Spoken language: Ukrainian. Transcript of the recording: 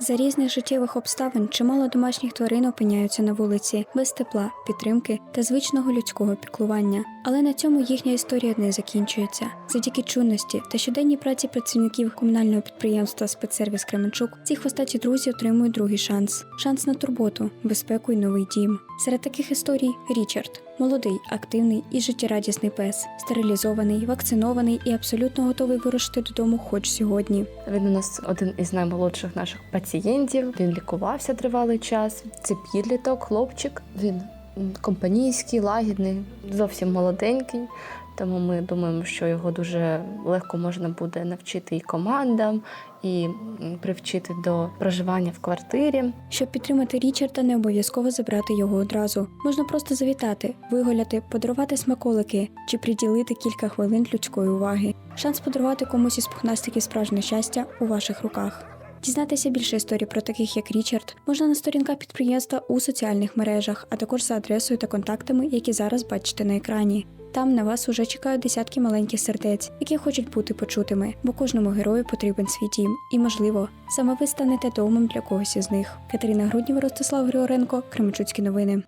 За різних життєвих обставин чимало домашніх тварин опиняються на вулиці без тепла, підтримки та звичного людського піклування. Але на цьому їхня історія не закінчується. Завдяки чуйності та щоденній праці працівників комунального підприємства Спецсервіс Кременчук ці хвостаті друзі отримують другий шанс шанс на турботу, безпеку і новий дім. Серед таких історій Річард. Молодий, активний і життєрадісний пес, стерилізований, вакцинований і абсолютно готовий вирушити додому хоч сьогодні. Він у нас один із наймолодших наших пацієнтів. Він лікувався тривалий час. Це підліток, хлопчик. Він компанійський, лагідний, зовсім молоденький. Тому ми думаємо, що його дуже легко можна буде навчити і командам, і привчити до проживання в квартирі. Щоб підтримати Річарда, не обов'язково забрати його одразу. Можна просто завітати, вигуляти, подарувати смаколики чи приділити кілька хвилин людської уваги. Шанс подарувати комусь із пухнастиків справжнє щастя у ваших руках. Дізнатися більше історій про таких як Річард можна на сторінках підприємства у соціальних мережах, а також за адресою та контактами, які зараз бачите на екрані. Там на вас уже чекають десятки маленьких сердець, які хочуть бути почутими, бо кожному герою потрібен свій дім. І, можливо, саме ви станете домом для когось із них. Катерина Груднєва, Ростислав Григоренко, Кременчуцькі новини.